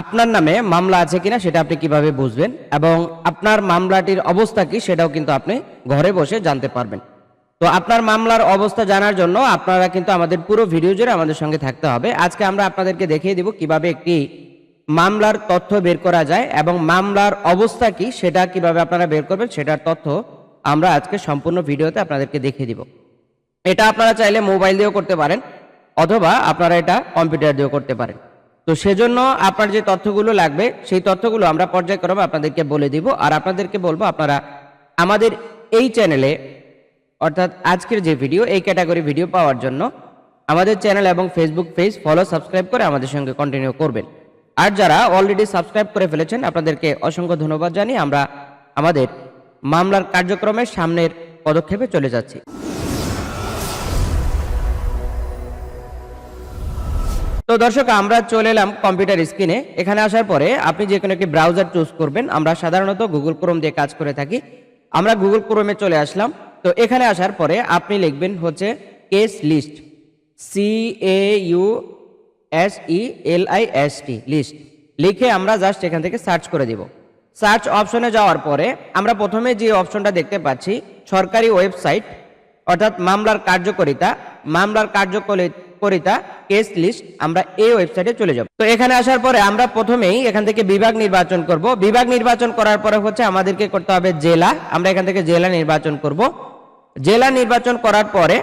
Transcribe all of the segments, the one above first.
আপনার নামে মামলা আছে কিনা সেটা আপনি কীভাবে বুঝবেন এবং আপনার মামলাটির অবস্থা কি সেটাও কিন্তু আপনি ঘরে বসে জানতে পারবেন। তো আপনার মামলার অবস্থা জানার জন্য আপনারা কিন্তু আমাদের পুরো ভিডিও জুড়ে আমাদের সঙ্গে থাকতে হবে। আজকে আমরা আপনাদেরকে দেখিয়ে দিব কীভাবে একটি মামলার তথ্য বের করা যায় এবং মামলার অবস্থা কি, সেটা কীভাবে আপনারা বের করবেন সেটার তথ্য আমরা আজকে সম্পূর্ণ ভিডিওতে আপনাদেরকে দেখিয়ে দিব। এটা আপনারা চাইলে মোবাইল দিয়েও করতে পারেন অথবা আপনারা এটা কম্পিউটার দিয়েও করতে পারেন। তো সেজন্য আপনার যে তথ্যগুলো লাগবে, সেই তথ্যগুলো আমরা পর্যায়ক্রমে আপনাদেরকে বলে দিব। আর আপনাদেরকে বলব, আপনারা আমাদের এই চ্যানেলে, অর্থাৎ আজকের যে ভিডিও, এই ক্যাটাগরি ভিডিও পাওয়ার জন্য আমাদের চ্যানেল এবং ফেসবুক পেজ ফলো সাবস্ক্রাইব করে আমাদের সঙ্গে কন্টিনিউ করবেন। আর যারা অলরেডি সাবস্ক্রাইব করে ফেলেছেন, আপনাদেরকে অসংখ্য ধন্যবাদ জানিয়ে আমরা আমাদের মামলার কার্যক্রমের সামনের পদক্ষেপে চলে যাচ্ছি। তো দর্শক, আমরা চলে এলাম কম্পিউটার স্ক্রিনে এখানে আসার পরে আপনি যে কোনো একটি ব্রাউজার চুজ করবেন। আমরা সাধারণত গুগল ক্রোম দিয়ে কাজ করে থাকি। আমরা গুগল ক্রোমে চলে আসলাম। তো এখানে আসার পরে আপনি লিখবেন হচ্ছে case list C A U S E L I S T list লিখে আমরা জাস্ট এখান থেকে সার্চ করে দিব। সার্চ অপশনে যাওয়ার পরে আমরা প্রথমে যে অপশনটা দেখতে পাচ্ছি, সরকারি ওয়েবসাইট অর্থাৎ মামলার কার্যকারিতা। মামলার কার্যকারিতা কেস লিস্ট আমরা এই ওয়েবসাইটে চলে যাব। তো এখানে আসার পরে আমরা প্রথমেই এখান থেকে বিভাগ নির্বাচন করব। বিভাগ নির্বাচন করার পরে হচ্ছে আমাদেরকে করতে হবে জেলা। আমরা এখান থেকে জেলা নির্বাচন করব। জেলা নির্বাচন করার পরে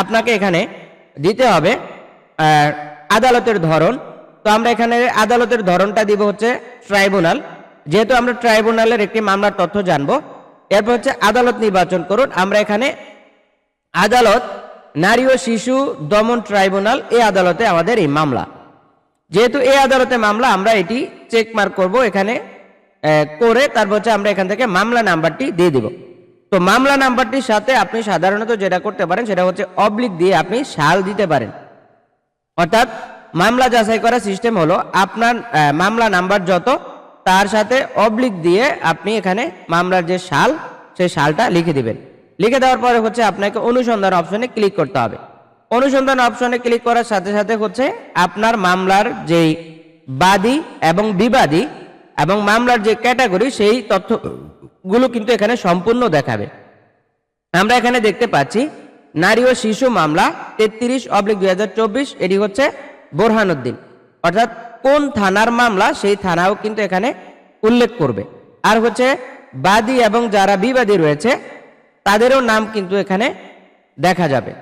আপনাকে এখানে দিতে হবে আদালতের ধরন। তো আমরা এখানে আদালতের ধরনটা দিব হচ্ছে ট্রাইব্যুনাল। যেহেতু আমরা ট্রাইব্যুনালের একটি মামলার তথ্য জানব, এরপর হচ্ছে আদালত নির্বাচন করুন। আমরা এখানে আদালত নারী ও শিশু দমন ট্রাইব্যুনাল এই আদালতে আমাদের এই মামলা। যেহেতু এই আদালতে মামলা, আমরা এটি চেক মার্ক করব এখানে করে তারপর হচ্ছে আমরা এখান থেকে মামলা নাম্বারটি দিয়ে দিব। তো মামলা নাম্বারটির সাথে আপনি সাধারণত যেটা করতে পারেন, সেটা হচ্ছে অবলিক দিয়ে আপনি সাল দিতে পারেন। অর্থাৎ মামলা যাচাই করার সিস্টেম হলো আপনার মামলা নাম্বার যত, তার সাথে অবলিক দিয়ে আপনি এখানে মামলার যে সাল, সেই সালটা লিখে দিবেন। লিখে দেওয়ার পরে হচ্ছে আপনাকে অনুসন্ধান অপশনে ক্লিক করতে হবে। অনুসন্ধান অপশনে ক্লিক করার সাথে সাথে হচ্ছে আপনার মামলার যেই বাদী এবং বিবাদী এবং মামলার যে ক্যাটাগরি সেই তথ্যগুলো কিন্তু এখানে সম্পূর্ণ দেখাবে। আমরা এখানে দেখতে পাচ্ছি, নারী ও শিশু মামলা তেত্রিশ অব্লিক দুই হাজার চব্বিশ, এটি হচ্ছে বোরহানুদ্দিন। অর্থাৎ কোন থানার মামলা সেই থানাও কিন্তু এখানে উল্লেখ করবে। আর হচ্ছে বাদী এবং যারা বিবাদী রয়েছে তাদেরও নাম কিন্তু এখানে দেখা যাবে।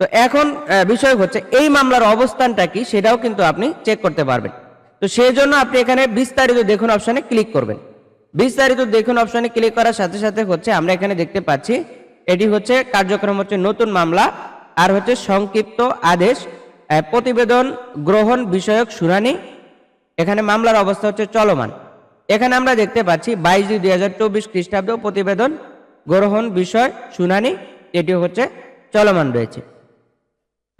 তো এখন বিষয় হচ্ছে, এই মামলার অবস্থানটা কি সেটাও কিন্তু আপনি চেক করতে পারবেন। তো সেই জন্য আপনি এখানে বিস্তারিত দেখুন অপশনে ক্লিক করবেন। বিস্তারিত দেখুন অপশনে ক্লিক করার সাথে সাথে হচ্ছে, আমরা এখানে দেখতে পাচ্ছি, এটি হচ্ছে কার্যক্রম হচ্ছে নতুন মামলা, আর হচ্ছে সংক্ষিপ্ত আদেশ প্রতিবেদন গ্রহণ বিষয়ক শুনানি। এখানে মামলার অবস্থা হচ্ছে চলমান। এখানে আমরা দেখতে পাচ্ছি, বাইশ দুই দুই হাজার চব্বিশ খ্রিস্টাব্দ প্রতিবেদন গ্রহণ বিষয়, শুনানি, এটি হচ্ছে চলমান রয়েছে।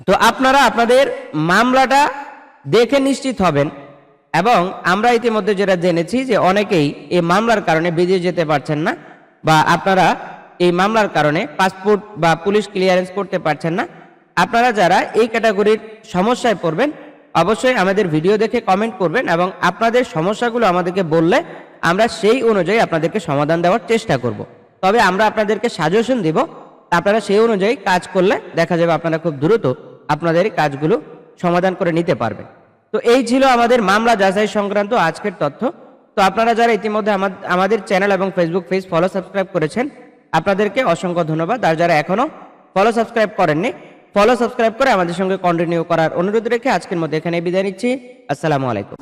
তো আপনারা আপনাদের মামলাটা দেখে নিশ্চিত হবেন এবং আমরা ইতিমধ্যে যেটা জেনেছি যে অনেকেই এই মামলার কারণে বেরিয়ে যেতে পারছেন না বা আপনারা এই মামলার কারণে পাসপোর্ট বা পুলিশ ক্লিয়ারেন্স করতে পারছেন না। আপনারা যারা এই ক্যাটাগরির সমস্যায় পড়বেন, অবশ্যই আমাদের ভিডিও দেখে কমেন্ট করবেন এবং আপনাদের সমস্যাগুলো আমাদেরকে বললে আমরা সেই অনুযায়ী আপনাদেরকে সমাধান দেওয়ার চেষ্টা করব। তবে আমরা আপনাদেরকে সাজেশন দিব, আপনারা সেই অনুযায়ী কাজ করলে দেখা যাবে আপনারা খুব দ্রুত আপনাদের কাজগুলো সমাধান করে নিতে পারবেন। তো এই ছিল আমাদের মামলা যাচাই সংক্রান্ত আজকের তথ্য। তো আপনারা যারা ইতিমধ্যে আমাদের চ্যানেল এবং ফেসবুক পেজ ফলো সাবস্ক্রাইব করেছেন, আপনাদেরকে অসংখ্য ধন্যবাদ। আর যারা এখনও ফলো সাবস্ক্রাইব করেননি ফলো সাবস্ক্রাইব করে আমাদের সঙ্গে কন্টিনিউ করার অনুরোধ রেখে আজকের মধ্যে এখানে বিদায় নিচ্ছি। আসসালামু আলাইকুম।